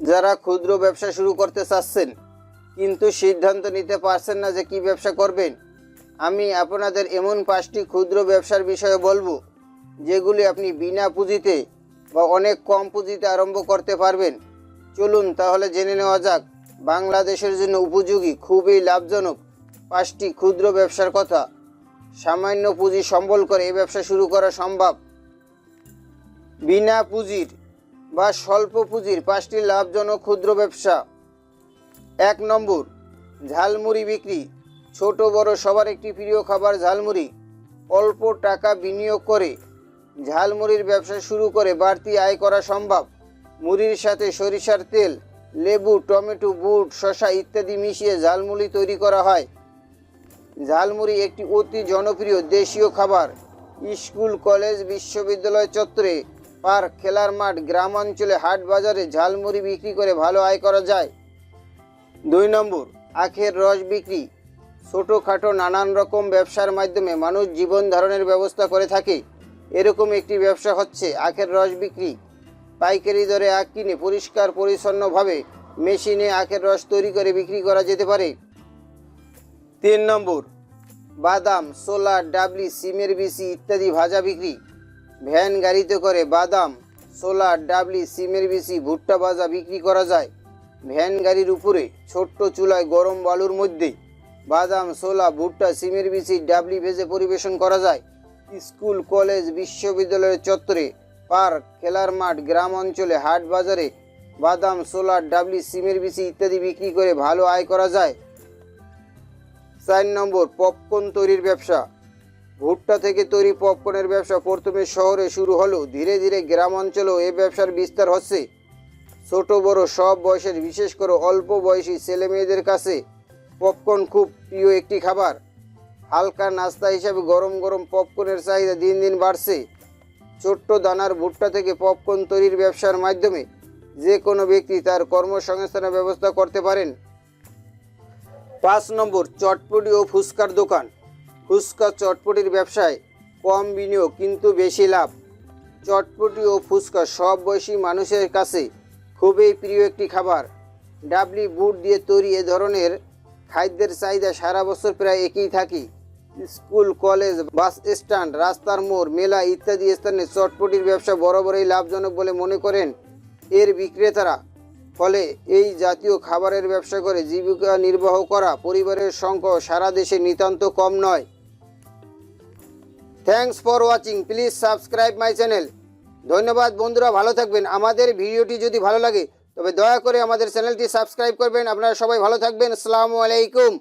যারা ক্ষুদ্র ব্যবসা শুরু করতে চাচ্ছেন, কিন্তু সিদ্ধান্ত নিতে পারছেন না যে কি ব্যবসা করবেন, আমি আপনাদের এমন পাঁচটি ক্ষুদ্র ব্যবসার বিষয়ে বলব, যেগুলি আপনি বিনা পুঁজিতে বা অনেক কম পুঁজিতে আরম্ভ করতে পারবেন। চলুন তাহলে জেনে নেওয়া যাক, বাংলাদেশের জন্য উপযোগী, খুবই লাভজনক পাঁচটি ক্ষুদ্র ব্যবসার কথা। সামান্য পুঁজি সম্বল করে এই ব্যবসা শুরু করা সম্ভব। বিনা পুঁজির বা স্বল্প পুঁজির পাঁচটি লাভজনক ক্ষুদ্র ব্যবসা। এক নম্বর, ঝালমুড়ি বিক্রি। ছোট বড় সবার একটি প্রিয় খাবার ঝালমুড়ি। অল্প টাকা বিনিয়োগ করে ঝালমুড়ির ব্যবসা শুরু করে বাড়তি আয় করা সম্ভব। মুড়ির সাথে সরিষার তেল, লেবু, টমেটো, বুট শশা ইত্যাদি মিশিয়ে ঝালমুড়ি তৈরি করা হয়। ঝালমুড়ি একটি অতি জনপ্রিয় দেশীয় খাবার। স্কুল, কলেজ, বিশ্ববিদ্যালয় চত্বরে পার্ক খেলার মাঠ গ্রাম অঞ্চলে হাট বাজারে ঝালমুড়ি বিক্রি করে ভালো আয় করা যায়। দুই নম্বর, আখের রস বিক্রি। ছোটোখাটো নানান রকম ব্যবসার মাধ্যমে মানুষ জীবন ধারণের ব্যবস্থা করে থাকে। এরকম একটি ব্যবসা হচ্ছে আখের রস বিক্রি। পাইকারি দরে আখ কিনে পরিষ্কার, পরিচ্ছন্নভাবে মেশিনে আখের রস তৈরি করে বিক্রি করা যেতে পারে। তিন নম্বর, বাদাম ছোলা ডাবলি, সিমের বিচি ইত্যাদি ভাজা বিক্রি। ভ্যান গাড়িতে করে বাদাম, সোলার, ডাবলি, সিমের বিচি, ভুট্টা ভাজা বিক্রি করা যায়। ভ্যান গাড়ির উপরে ছোট্ট চুলায় গরম বালুর মধ্যে বাদাম, সোলা, ভুট্টা, সিমের বিচি, ডাবলি ভেজে পরিবেশন করা যায়। স্কুল, কলেজ, বিশ্ববিদ্যালয়ের চত্বরে পার্ক, খেলার মাঠ, গ্রাম অঞ্চলে হাট বাজারে বাদাম ছোলা ডাবলি, সিমের বিচি ইত্যাদি বিক্রি করে ভালো আয় করা যায়। চার নম্বর, পপকর্ন তৈরির ব্যবসা। ভুট্টা থেকে তৈরি পপকর্নের ব্যবসা প্রথমে শহরে শুরু হলেও ধীরে ধীরে গ্রাম অঞ্চলেও এ ব্যবসার বিস্তার হচ্ছে। ছোট, বড়, সব বয়সের, বিশেষ করে অল্প বয়সী ছেলে মেয়েদের কাছে পপকর্ন খুব প্রিয় একটি খাবার। হালকা নাস্তা হিসাবে গরম গরম পপকর্নের চাহিদা দিন দিন বাড়ছে। ছোট্ট দানার ভুট্টা থেকে পপকর্ন তৈরির ব্যবসার মাধ্যমে যে কোনো ব্যক্তি তার কর্মসংস্থানের ব্যবস্থা করতে পারেন। পাঁচ নম্বর, চটপটি ও ফুচকার দোকান। ফুচকা চটপটির ব্যবসায় কম বিনিয়োগ, কিন্তু বেশি লাভ। চটপটি ও ফুচকা সব বয়সী মানুষের কাছে খুবই প্রিয় একটি খাবার। ডাবলি বুট দিয়ে তৈরি এ ধরনের খাদ্যের চাহিদা সারা বছর প্রায় একই থাকে। স্কুল, কলেজ, বাস স্ট্যান্ড, রাস্তার মোড়, মেলা ইত্যাদি স্থানে চটপটির ব্যবসা বরাবরই লাভজনক বলে মনে করেন এর বিক্রেতারা। ফলে এই জাতীয় খাবারের ব্যবসা করে জীবিকা নির্বাহ করা পরিবারের সংখ্যা সারা দেশে নিতান্ত কম নয়। Thanks for watching please subscribe my channel ধন্যবাদ বন্ধুরা, ভালো থাকবেন। আমাদের ভিডিওটি যদি ভালো লাগে, তবে দয়া করে আমাদের চ্যানেলটি সাবস্ক্রাইব করবেন। আপনারা সবাই ভালো থাকবেন। আসসালামু আলাইকুম।